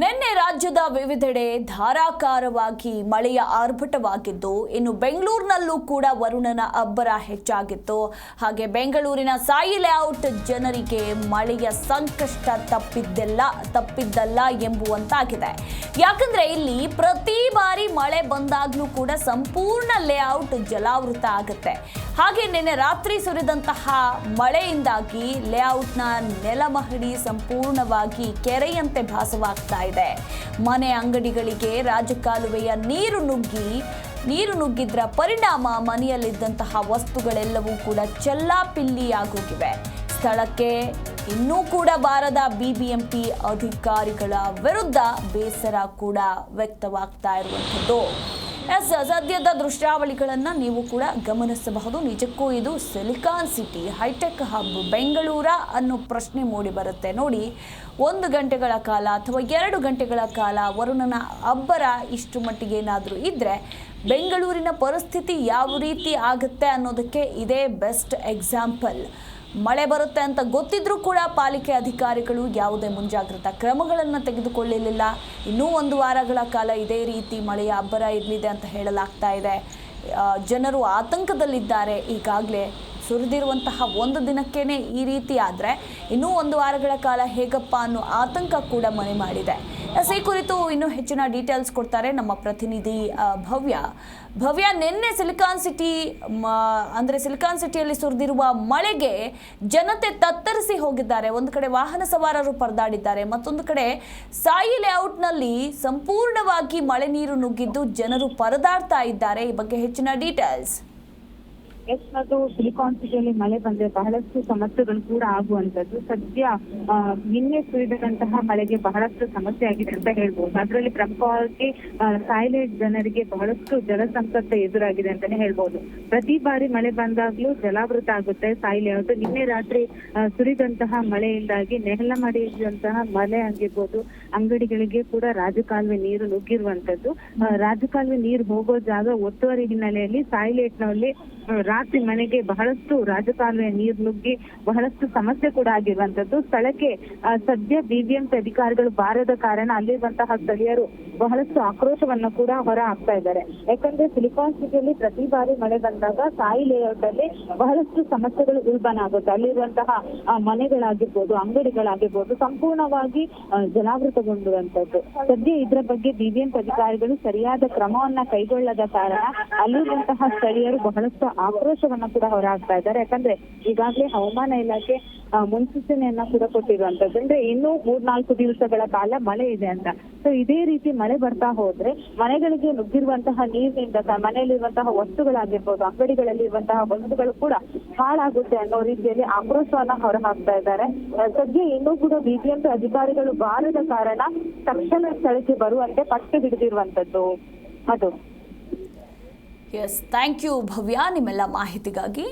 ನಿನ್ನೆ ರಾಜ್ಯದ ವಿವಿಧೆಡೆ ಧಾರಾಕಾರವಾಗಿ ಮಳೆಯ ಆರ್ಭಟವಾಗಿದ್ದು, ಇನ್ನು ಬೆಂಗಳೂರಿನಲ್ಲೂ ಕೂಡ ವರುಣನ ಅಬ್ಬರ ಹೆಚ್ಚಾಗಿತ್ತು. ಹಾಗೆ ಬೆಂಗಳೂರಿನ ಸಾಯಿ ಲೇಔಟ್ ಜನರಿಗೆ ಮಳೆಯ ಸಂಕಷ್ಟ ತಪ್ಪಿದ್ದೆಲ್ಲ, ತಪ್ಪಿದ್ದಲ್ಲ ಎಂಬುವಂತಾಗಿದೆ. ಯಾಕಂದ್ರೆ ಇಲ್ಲಿ ಪ್ರತಿ ಬಾರಿ ಮಳೆ ಬಂದಾಗ್ಲೂ ಕೂಡ ಸಂಪೂರ್ಣ ಲೇಔಟ್ ಜಲಾವೃತ ಆಗುತ್ತೆ. ಹಾಗೆ ನಿನ್ನೆ ರಾತ್ರಿ ಸುರಿದಂತಹ ಮಳೆಯಿಂದಾಗಿ ಲೇಔಟ್ನ ನೆಲಮಹಡಿ ಸಂಪೂರ್ಣವಾಗಿ ಕೆರೆಯಂತೆ ಭಾಸವಾಗ್ತಾ ಇದೆ. ಮನೆ ಅಂಗಡಿಗಳಿಗೆ ರಾಜಕಾಲುವೆಯ ನೀರು ನುಗ್ಗಿ, ನೀರು ನುಗ್ಗಿದ್ರ ಪರಿಣಾಮ ಮನೆಯಲ್ಲಿದ್ದಂತಹ ವಸ್ತುಗಳೆಲ್ಲವೂ ಕೂಡ ಚೆಲ್ಲಾಪಿಲ್ಲಿಯಾಗೋಗಿವೆ. ಸ್ಥಳಕ್ಕೆ ಇನ್ನೂ ಕೂಡ ಬಾರದ ಬಿಬಿಎಂಪಿ ಅಧಿಕಾರಿಗಳ ವಿರುದ್ಧ ಬೇಸರ ಕೂಡ ವ್ಯಕ್ತವಾಗ್ತಾ ಇರುವಂಥದ್ದು. ಎಸ್, ಸದ್ಯದ ದೃಶ್ಯಾವಳಿಗಳನ್ನು ನೀವು ಕೂಡ ಗಮನಿಸಬಹುದು. ನಿಜಕ್ಕೂ ಇದು silicon city, high tech hub, Bengaluru ಅನ್ನೋ ಪ್ರಶ್ನೆ ಮೂಡಿ ಬರುತ್ತೆ. ನೋಡಿ, ಒಂದು ಗಂಟೆಗಳ ಕಾಲ ಅಥವಾ ಎರಡು ಗಂಟೆಗಳ ಕಾಲ ವರುಣನ ಅಬ್ಬರ ಇಷ್ಟು ಮಟ್ಟಿಗೆ ಏನಾದರೂ ಇದ್ದರೆ ಬೆಂಗಳೂರಿನ ಪರಿಸ್ಥಿತಿ ಯಾವ ರೀತಿ ಆಗುತ್ತೆ ಅನ್ನೋದಕ್ಕೆ ಇದೇ ಬೆಸ್ಟ್ ಎಕ್ಸಾಂಪಲ್. ಮಳೆ ಬರುತ್ತೆ ಅಂತ ಗೊತ್ತಿದ್ರೂ ಕೂಡ ಪಾಲಿಕೆ ಅಧಿಕಾರಿಗಳು ಯಾವುದೇ ಮುಂಜಾಗ್ರತಾ ಕ್ರಮಗಳನ್ನು ತೆಗೆದುಕೊಳ್ಳಲಿಲ್ಲ. ಇನ್ನೂ ಒಂದು ವಾರಗಳ ಕಾಲ ಇದೇ ರೀತಿ ಮಳೆಯ ಅಬ್ಬರ ಇರಲಿದೆ ಅಂತ ಹೇಳಲಾಗ್ತಾ ಇದೆ. ಜನರು ಆತಂಕದಲ್ಲಿದ್ದಾರೆ. ಈಗಾಗಲೇ ಸುರಿದಿರುವಂತಹ ಒಂದು ದಿನಕ್ಕೇನೆ ಈ ರೀತಿ ಆದರೆ ಇನ್ನೂ ಒಂದು ವಾರಗಳ ಕಾಲ ಹೇಗಪ್ಪ ಅನ್ನೋ ಆತಂಕ ಕೂಡ ಮನೆ ಮಾಡಿದೆ. ಎಸ್ ಕುರಿತು ಇನ್ನೂ ಹೆಚ್ಚಿನ ಡೀಟೇಲ್ಸ್ ಕೊಡ್ತಾರೆ ನಮ್ಮ ಪ್ರತಿನಿಧಿ ಭವ್ಯ. ಭವ್ಯ, ನಿನ್ನೆ ಸಿಲಿಕಾನ್ ಸಿಟಿ ಅಂದರೆ ಸಿಲಿಕಾನ್ ಸಿಟಿಯಲ್ಲಿ ಸುರಿದಿರುವ ಮಳೆಗೆ ಜನತೆ ತತ್ತರಿಸಿ ಹೋಗಿದ್ದಾರೆ. ಒಂದು ಕಡೆ ವಾಹನ ಸವಾರರು ಪರದಾಡಿದ್ದಾರೆ, ಮತ್ತೊಂದು ಕಡೆ ಸಾಯಿ ಲೇಔಟ್ನಲ್ಲಿ ಸಂಪೂರ್ಣವಾಗಿ ಮಳೆ ನೀರು ನುಗ್ಗಿದ್ದು ಜನರು ಪರದಾಡ್ತಾ ಇದ್ದಾರೆ. ಈ ಬಗ್ಗೆ ಹೆಚ್ಚಿನ ಡೀಟೇಲ್ಸ್. ಎಸ್ ಸಿಲಿಕಾನ್ ಸಿಟಿಯಲ್ಲಿ ಮಳೆ ಬಂದ್ರೆ ಬಹಳಷ್ಟು ಸಮಸ್ಯೆಗಳು ಕೂಡ ಆಗುವಂತದ್ದು ಸದ್ಯ ನಿನ್ನೆ ಸುರಿದಂತಹ ಮಳೆಗೆ ಬಹಳಷ್ಟು ಸಮಸ್ಯೆ ಆಗಿದೆ ಅಂತ ಹೇಳ್ಬಹುದು ಅದರಲ್ಲಿ ಪ್ರಮುಖವಾಗಿ ಸೈಲೆಂಟ್ ಜನರಿಗೆ ಬಹಳಷ್ಟು ಜಲ ಸಂಕಷ್ಟ ಎದುರಾಗಿದೆ ಅಂತಾನೆ ಹೇಳ್ಬಹುದು ಪ್ರತಿ ಬಾರಿ ಮಳೆ ಬಂದಾಗ್ಲೂ ಜಲಾವೃತ ಆಗುತ್ತೆ ಸಾಯಿಲೆ ನಿನ್ನೆ ರಾತ್ರಿ ಸುರಿದಂತಹ ಮಳೆಯಿಂದಾಗಿ ನೆಹಲ ಮಾಡಿದಂತಹ ಮಳೆ ಆಗಿರ್ಬೋದು, ಅಂಗಡಿಗಳಿಗೆ ಕೂಡ ರಾಜಕಾಲುವೆ ನೀರು ನುಗ್ಗಿರುವಂತದ್ದು ರಾಜಕಾಲುವೆ ನೀರು ಹೋಗೋ ಜಾಗ ಒತ್ತುವರಿ ಹಿನ್ನೆಲೆಯಲ್ಲಿ ಸಾಯಿಲೆಟ್ನಲ್ಲಿ ರಾತ್ರಿ ಮನೆಗೆ ಬಹಳಷ್ಟು ರಾಜಕಾಲುವೆ ನೀರು ನುಗ್ಗಿ ಬಹಳಷ್ಟು ಸಮಸ್ಯೆ ಕೂಡ ಆಗಿರುವಂತದ್ದು ಸ್ಥಳಕ್ಕೆ ಸದ್ಯ ಬಿಬಿಎಂಪಿ ಅಧಿಕಾರಿಗಳು ಬಾರದ ಕಾರಣ ಅಲ್ಲಿರುವಂತಹ ಸ್ಥಳೀಯರು ಬಹಳಷ್ಟು ಆಕ್ರೋಶವನ್ನ ಕೂಡ ಹೊರ ಹಾಕ್ತಾ ಇದ್ದಾರೆ. ಯಾಕಂದ್ರೆ ಸಿಲಿಕಾನ್ ಸಿಟಿಯಲ್ಲಿ ಪ್ರತಿ ಬಾರಿ ಮಳೆ ಬಂದಾಗ ಸಾಯಿ ಲೇಔಟ್ ಅಲ್ಲಿ ಬಹಳಷ್ಟು ಸಮಸ್ಯೆಗಳು ಉಲ್ಬಣ ಆಗುತ್ತೆ. ಅಲ್ಲಿರುವಂತಹ ಮನೆಗಳಾಗಿರ್ಬೋದು, ಅಂಗಡಿಗಳಾಗಿರ್ಬೋದು, ಸಂಪೂರ್ಣವಾಗಿ ಜಲಾವೃತಗೊಂಡಿರುವಂತದ್ದು ಸದ್ಯ ಇದರ ಬಗ್ಗೆ ಬಿಬಿಎಂಪಿ ಅಧಿಕಾರಿಗಳು ಸರಿಯಾದ ಕ್ರಮವನ್ನ ಕೈಗೊಳ್ಳದ ಕಾರಣ ಅಲ್ಲಿರುವಂತಹ ಸ್ಥಳೀಯರು ಬಹಳಷ್ಟು ಆಕ್ರೋಶವನ್ನ ಕೂಡ ಹೊರಹಾಕ್ತಾ ಇದ್ದಾರೆ. ಯಾಕಂದ್ರೆ ಈಗಾಗಲೇ ಹವಾಮಾನ ಇಲಾಖೆ ಮುನ್ಸೂಚನೆಯನ್ನ ಕೂಡ ಕೊಟ್ಟಿರುವಂತದ್ದು. ಅಂದ್ರೆ ಇನ್ನೂ ಮೂರ್ನಾಲ್ಕು ದಿವಸಗಳ ಕಾಲ ಮಳೆ ಇದೆ ಅಂತ. ಸೊ ಇದೇ ರೀತಿ ಮಳೆ ಬರ್ತಾ ಹೋದ್ರೆ ಮನೆಗಳಿಗೆ ನುಗ್ಗಿರುವಂತಹ ನೀರಿನಿಂದ ಮನೆಯಲ್ಲಿರುವಂತಹ ವಸ್ತುಗಳಾಗಿರ್ಬೋದು ಅಂಗಡಿಗಳಲ್ಲಿ ಇರುವಂತಹ ವಸ್ತುಗಳು ಕೂಡ ಹಾಳಾಗುತ್ತೆ ಅನ್ನೋ ರೀತಿಯಲ್ಲಿ ಆಕ್ರೋಶವನ್ನ ಹೊರಹಾಕ್ತಾ ಇದ್ದಾರೆ. ಆ, ಸದ್ಯ ಇನ್ನೂ ಕೂಡ ಬಿಬಿಎಂಪಿ ಅಧಿಕಾರಿಗಳು ಬಾರದ ಕಾರಣ ತಕ್ಷಣ ಸ್ಥಳಕ್ಕೆ ಬರುವಂತೆ ಪಟ್ಟು ಹಿಡಿದಿರುವಂತದ್ದು. ಅದು. ಎಸ್ ಥ್ಯಾಂಕ್ ಯು ಭವ್ಯ ನಿಮ್ಮೆಲ್ಲ ಮಾಹಿತಿಗಾಗಿ.